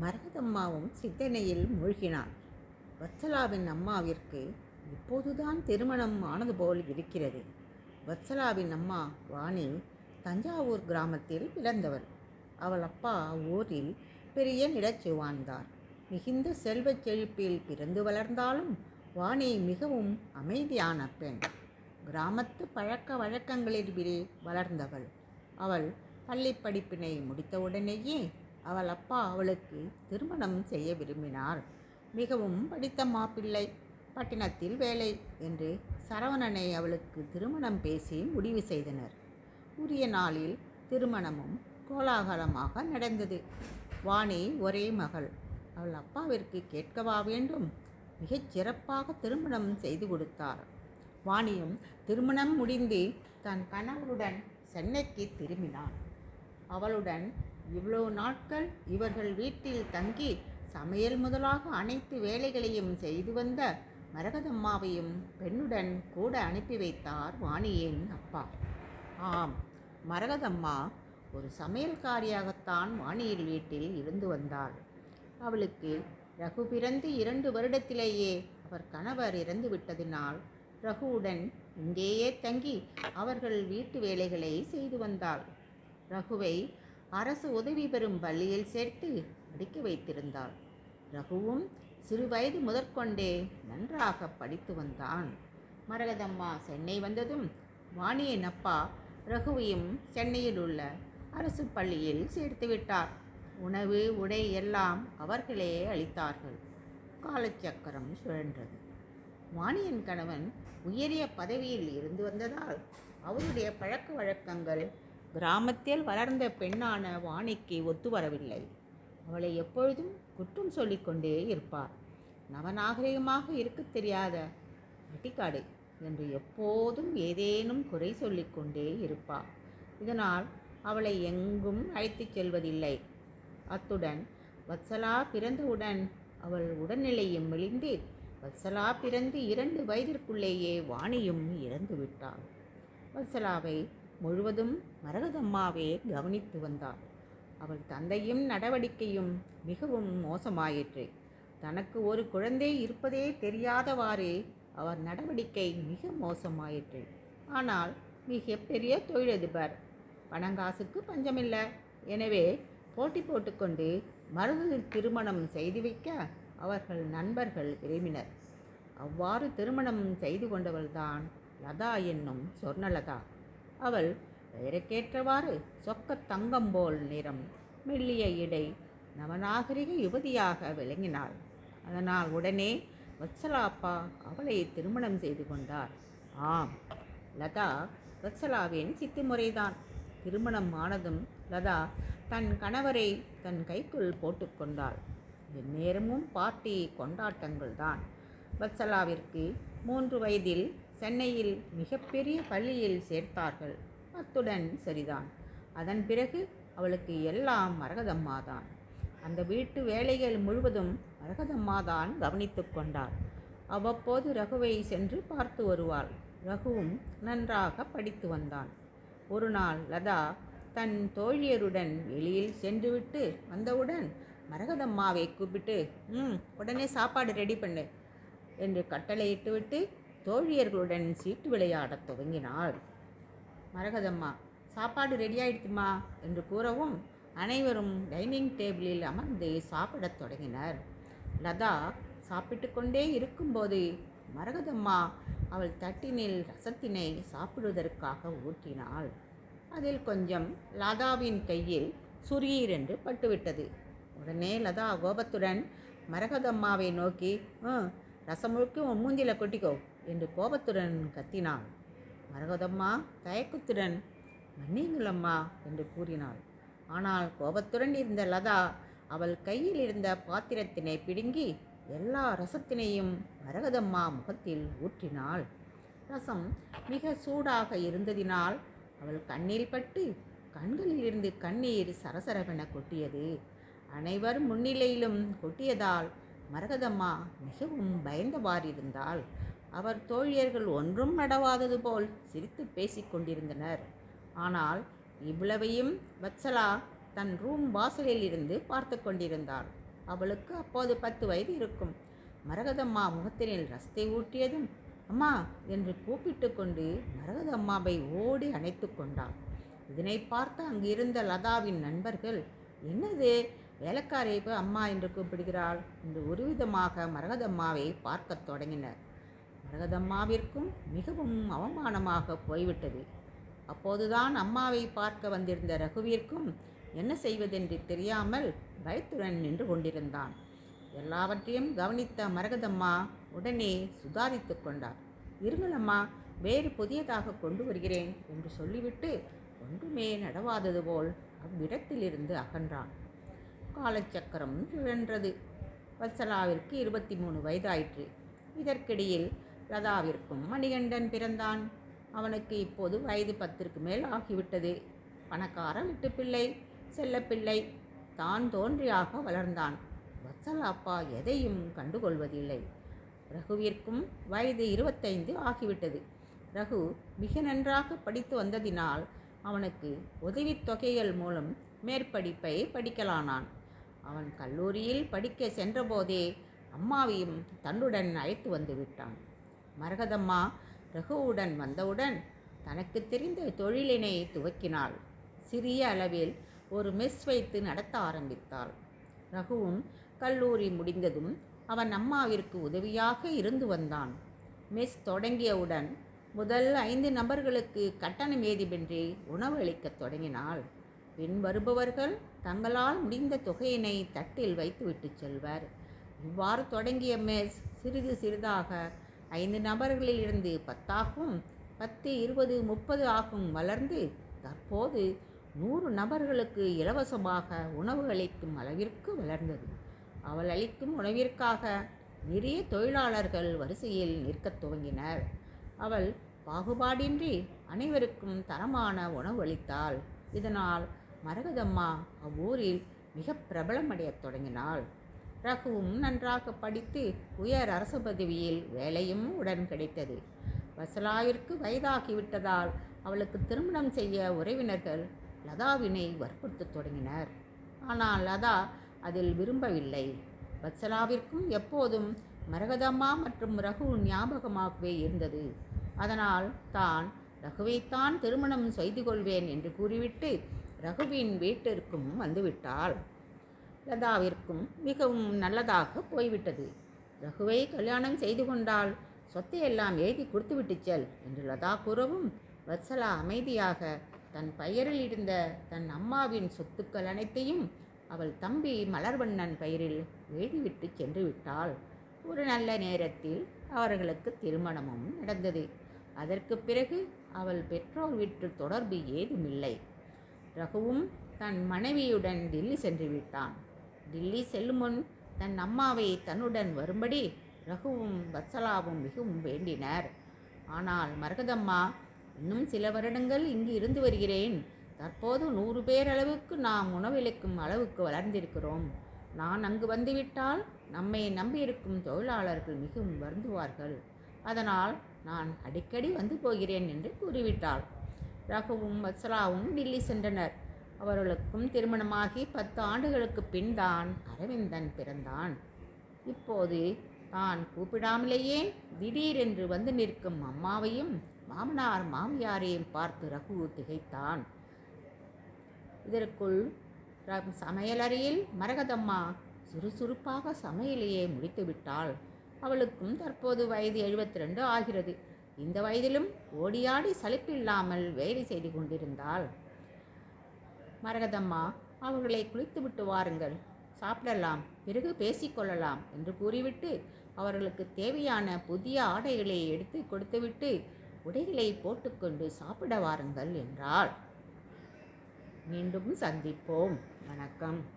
மரகதம்மாவும் சிந்தனையில் மூழ்கினாள். வத்சலாவின் அம்மாவிற்கு இப்போதுதான் திருமணம் ஆனது போல் இருக்கிறது. வத்சலாவின் அம்மா வாணி தஞ்சாவூர் கிராமத்தில் பிறந்தவர் அவள் அப்பா ஊரில் பெரிய நிலச்சி வாழ்ந்தார் மிகுந்த செல்வச் செழிப்பில் பிறந்து வளர்ந்தாலும் வாணி மிகவும் அமைதியான பெண். கிராமத்து பழக்க வழக்கங்களில் வளர்ந்தவள். அவள் பள்ளி படிப்பினை முடித்தவுடனேயே அவள் அப்பா அவளுக்கு திருமணம் செய்ய விரும்பினார். மிகவும் படித்த மாப்பிள்ளை பட்டினத்தில் வேலை என்று சரவணனை அவளுக்கு திருமணம் பேசி முடிவு செய்தனர். உரிய நாளில் திருமணமும் கோலாகலமாக நடந்தது. வாணி ஒரே மகள். அவள் அப்பாவிற்கு கேட்கவா வேண்டும்? மிகச் சிறப்பாக திருமணம் செய்து கொடுத்தார். வாணியும் திருமணம் முடிந்து தன் கணவருடன் சென்னைக்கு திரும்பினான். அவளுடன் இவ்வளவு நாட்கள் இவர்கள் வீட்டில் தங்கி சமையல் முதலாக அனைத்து வேலைகளையும் செய்து வந்த மரகதம்மாவையும் பெண்ணுடன் கூட அனுப்பி வைத்தார் வாணியின் அப்பா. ஆம் மரகதம்மா ஒரு சமையல்காரியாகத்தான் வாணியில் வீட்டில் இருந்து வந்தாள். அவளுக்கு ரகு பிறந்து இரண்டு வருடத்திலேயே அவர் கணவர் இறந்து விட்டதினால் ரகுவுடன் இங்கேயே தங்கி அவர்கள் வீட்டு வேலைகளை செய்து வந்தாள். ரகுவை அரசு உதவி பெறும் பள்ளியில் சேர்த்து படிக்க வைத்திருந்தாள். ரகுவும் சிறுவயது முதற்கொண்டே நன்றாக படித்து வந்தான். மரகதம்மா சென்னை வந்ததும் வாணியின் அப்பா ரகுவையும் சென்னையில் உள்ள அரசு பள்ளியில் சேர்த்து விட்டார். உணவு உடை எல்லாம் அவர்களே அளித்தார்கள். காலச்சக்கரம் சுழன்றது. வாணியின் கணவன் உயரிய பதவியில் இருந்து வந்ததால் அவருடைய பழக்க வழக்கங்கள் கிராமத்தில் வளர்ந்த பெண்ணான வாணிக்கு ஒத்து வரவில்லை. அவளை எப்பொழுதும் குற்றம் சொல்லிக்கொண்டே இருப்பார். நவநாகரிகமாக இருக்க தெரியாத அட்டிக்காடு என்று எப்போதும் ஏதேனும் குறை சொல்லிக்கொண்டே இருப்பார். இதனால் அவளை எங்கும் அழைத்துச் செல்வதில்லை. அத்துடன் வத்சலா பிறந்தவுடன் அவள் உடல்நிலையும் மெலிந்து வத்சலா பிறந்து இரண்டு வயதிற்குள்ளேயே வாணியும் இறந்து விட்டாள் வத்சலாவை முழுவதும் மரகதம்மாவே கவனித்து வந்தாள். அவள் தந்தையும் நடவடிக்கையும் மிகவும் மோசமாயிற்று. தனக்கு ஒரு குழந்தை இருப்பதே தெரியாதவாறு அவர் நடவடிக்கை மிக மோசமாயிற்று. ஆனால் மிகப்பெரிய தொழிலதிபர். பணங்காசுக்கு பஞ்சமில்லை. எனவே போட்டி போட்டுக்கொண்டு மருது திருமணம் செய்து வைக்க அவர்கள் நண்பர்கள் விரும்பினர். அவ்வாறு திருமணம் செய்து கொண்டவள்தான் லதா என்னும் சொர்ணலதா. அவள் பெயருக்கேற்றவாறு சொக்க தங்கம் போல் நிறம் மெல்லிய இடை நவநாகரிக யுவதியாக விளங்கினாள். அதனால் உடனே வத்சலாப்பா அவளை திருமணம் செய்து கொண்டார். ஆம் லதா வத்சலாவின் சித்தி முறைதான் திருமணம் ஆனதும் லதா தன் கணவரை தன் கைக்குள் போட்டுக்கொண்டாள் எந்நேரமும் பார்ட்டி கொண்டாட்டங்கள் தான் வத்சலாவிற்கு மூன்று வயதில் சென்னையில் மிகப்பெரிய பள்ளியில் சேர்த்தார்கள். அத்துடன் சரிதான். அதன் பிறகு அவளுக்கு எல்லாம் மரகதம்மா தான் அந்த வீட்டு வேலைகள் முழுவதும் மரகதம்மா தான் கவனித்து கொண்டாள். அவ்வப்போது ரகுவை சென்று பார்த்து வருவாள். ரகுவும் நன்றாக படித்து வந்தான். ஒரு நாள் லதா தன் தோழியருடன் வெளியில் சென்றுவிட்டு வந்தவுடன் மரகதம்மாவை கூப்பிட்டு ம் உடனே சாப்பாடு ரெடி பண்ணு என்று கட்டளையிட்டுவிட்டு தோழியர்களுடன் சீட்டு விளையாடத் துவங்கினாள். மரகதம்மா சாப்பாடு ரெடி என்று கூறவும் அனைவரும் டைனிங் டேபிளில் அமர்ந்து சாப்பிடத் தொடங்கினர். லதா சாப்பிட்டு கொண்டே இருக்கும்போது மரகதம்மா அவள் தட்டினில் ரசத்தினை சாப்பிடுவதற்காக ஊற்றினாள் அதில் கொஞ்சம் லதாவின் கையில் சுரீர் என்று பட்டுவிட்டது. உடனே லதா கோபத்துடன் மரகதம்மாவை நோக்கி "ம், ரசம் முழுக்க உன் மூஞ்சில கொட்டிக்கோ. என்று கோபத்துடன் கத்தினாள். மரகதம்மா தயக்கத்துடன் மன்னியுங்களம்மா என்று கூறினாள். ஆனால் கோபத்துடன் இருந்த லதா அவள் கையில் இருந்த பாத்திரத்தினை பிடுங்கி எல்லா ரசத்தினையும் மரகதம்மா முகத்தில் ஊற்றினாள். ரசம் மிக சூடாக இருந்ததினால் அவள் கண்ணில் பட்டு கண்களிலிருந்து கண்ணீர் சரசரவென கொட்டியது. அனைவர் முன்னிலையிலும் கொட்டியதால் மரகதம்மா மிகவும் பயந்தவாறிருந்தாள். அவர் தோழியர்கள் ஒன்றும் நடவாதது போல் சிரித்து பேசிக் கொண்டிருந்தனர். ஆனால் இவ்வளவையும் வத்சலா தன் ரூம் வாசலில் இருந்து பார்த்து கொண்டிருந்தாள். அவளுக்கு அப்போது பத்து வயது இருக்கும். மரகதம்மா முகத்தினில் ரஸ்தை ஊட்டியதும் அம்மா என்று கூப்பிட்டு கொண்டு மரகதம்மாவை ஓடி அணைத்து கொண்டாள். இதனை பார்த்து அங்கு இருந்த லதாவின் நண்பர்கள் என்னது வேலைக்காரேப்பு அம்மா என்று கூப்பிடுகிறாள்? என்று ஒருவிதமாக மரகதம்மாவை பார்க்கத் தொடங்கினர். மரகதம்மாவிற்கும் மிகவும் அவமானமாக போய்விட்டது. அப்போதுதான் அம்மாவை பார்க்க வந்திருந்த ரகுவிற்கும் என்ன செய்வதென்று தெரியாமல் பயத்துடன் நின்று கொண்டிருந்தான். எல்லாவற்றையும் கவனித்த மரகதம்மா உடனே சுதாரித்து கொண்டார். இருங்களம்மா வேறு புதியதாக கொண்டு வருகிறேன் என்று சொல்லிவிட்டு ஒன்றுமே நடவாதது போல் அவ்விடத்திலிருந்து அகன்றான். காலச்சக்கரம் சுழன்றது வத்சலாவிற்கு இருபத்தி மூணு வயதாயிற்று. இதற்கிடையில் லதாவிற்கும் மணிகண்டன் பிறந்தான். அவனுக்கு இப்போது வயது பத்திற்கு மேல் ஆகிவிட்டது. பணக்கார விட்டு பிள்ளை செல்லப்பிள்ளை தான் தோன்றியாக வளர்ந்தான். வத்சலாப்பா எதையும் கண்டுகொள்வதில்லை. ரகுவிற்கும் வயது இருபத்தைந்து ஆகிவிட்டது. ரகு மிக நன்றாக படித்து வந்ததினால் அவனுக்கு உதவித் தொகைகள் மூலம் மேற்படிப்பை படிக்கலானான். அவன் கல்லூரியில் படிக்க சென்றபோதே அம்மாவையும் தன்னுடன் அழைத்து வந்து விட்டான். மரகதம்மா ரகுவுடன் வந்தவுடன் தனக்கு தெரிந்த தொழிலினை துவக்கினாள். சிறிய அளவில் ஒரு மெஸ் வைத்து நடத்த ஆரம்பித்தாள். ரகுவும் கல்லூரி முடிந்ததும் அவன் அம்மாவிற்கு உதவியாக இருந்து வந்தான். மெஸ் தொடங்கியவுடன் முதல் ஐந்து நபர்களுக்கு கட்டணம் ஏதுமின்றி உணவு அளிக்கத் தொடங்கினாள். பின் வருபவர்கள் தங்களால் முடிந்த தொகையினை தட்டில் வைத்துவிட்டு செல்வர். இவ்வாறு தொடங்கிய மெஸ் சிறிது சிறிதாக ஐந்து நபர்களில் இருந்து பத்தாகவும் பத்து இருபது முப்பது ஆகும். வளர்ந்து தற்போது நூறு நபர்களுக்கு இலவசமாக உணவு அளிக்கும் அளவிற்கு வளர்ந்தது. அவள் அளிக்கும் உணவிற்காக நிறைய தொழிலாளர்கள் வரிசையில் நிற்கத் துவங்கினர். அவள் பாகுபாடின்றி அனைவருக்கும் தரமான உணவு அளித்தாள். இதனால் மரகதம்மா அவ்வூரில் மிக பிரபலமடையத் தொடங்கினாள். ரகுவும் நன்றாக படித்து உயர் அரசு பதவியில் வேலையும் உடன் கிடைத்தது. வசலாவிற்கு வயதாகிவிட்டதால் அவளுக்கு திருமணம் செய்ய உறவினர்கள் லதாவினை வற்புறுத்தத் தொடங்கினர். ஆனால் லதா அதில் விரும்பவில்லை. வத்சலாவிற்கும் எப்போதும் மரகதம்மா மற்றும் ரகு ஞாபகமாகவே இருந்தது. அதனால் தான் ரகுவைத்தான் திருமணம் செய்து கொள்வேன் என்று கூறிவிட்டு ரகுவின் வீட்டிற்கும் வந்துவிட்டாள். லதாவிற்கும் மிகவும் நல்லதாக போய்விட்டது. ரகுவை கல்யாணம் செய்து கொண்டால் சொத்தையெல்லாம் எழுதி கொடுத்துவிட்டு செல் என்று லதா கூறவும் வத்சலா அமைதியாக தன் பெயரில் இருந்த தன் அம்மாவின் சொத்துக்கள் அனைத்தையும் அவள் தம்பி மலர்வண்ணன் பெயரில் எழுதிவிட்டு சென்று விட்டாள். ஒரு நல்ல நேரத்தில் அவர்களுக்கு திருமணமும் நடந்தது. அதற்கு பிறகு அவள் பெற்றோர் வீட்டு தொடர்பு ஏதுமில்லை. ரகுவும் தன் மனைவியுடன் டெல்லி சென்று விட்டான். டில்லி செல்லும் முன் தன் அம்மாவை தன்னுடன் வரும்படி ரகுவும் வத்சலாவும் மிகவும் வேண்டினர். ஆனால் மரகதம்மா இன்னும் சில வருடங்கள் இங்கு இருந்து வருகிறேன். தற்போது நூறு பேர் அளவுக்கு நாம் உணவளிக்கும் அளவுக்கு வளர்ந்திருக்கிறோம். நான் அங்கு வந்துவிட்டால் நம்மை நம்பியிருக்கும் தொழிலாளர்கள் மிகவும் வருந்துவார்கள். அதனால் நான் அடிக்கடி வந்து போகிறேன் என்று கூறிவிட்டாள். ரகுவும் வத்சலாவும் டில்லி சென்றனர். அவர்களுக்கும் திருமணமாகி பத்து ஆண்டுகளுக்கு பின் தான் அரவிந்தன் பிறந்தான். இப்போது தான் கூப்பிடாமலேயே திடீரென்று வந்து நிற்கும் அம்மாவையும் மாமனார் மாமியாரையும் பார்த்து ரகு திகைத்தான். இதற்குள் சமையலறையில் மரகதம்மா சுறுசுறுப்பாக சமையலையே முடித்து விட்டாள். அவளுக்கும் தற்போது வயது எழுபத்தி ரெண்டு ஆகிறது. இந்த வயதிலும் ஓடியாடி சலிப்பில்லாமல் வேலை செய்து கொண்டிருந்தாள். மரகதம்மா அவர்களை குளித்துவிட்டு வாருங்கள். சாப்பிடலாம் பிறகு பேசிக்கொள்ளலாம் என்று கூறிவிட்டு அவர்களுக்கு தேவையான புதிய ஆடைகளை எடுத்து கொடுத்துவிட்டு உடைகளை போட்டுக்கொண்டு சாப்பிட வாருங்கள் என்றாள். மீண்டும் சந்திப்போம். வணக்கம்.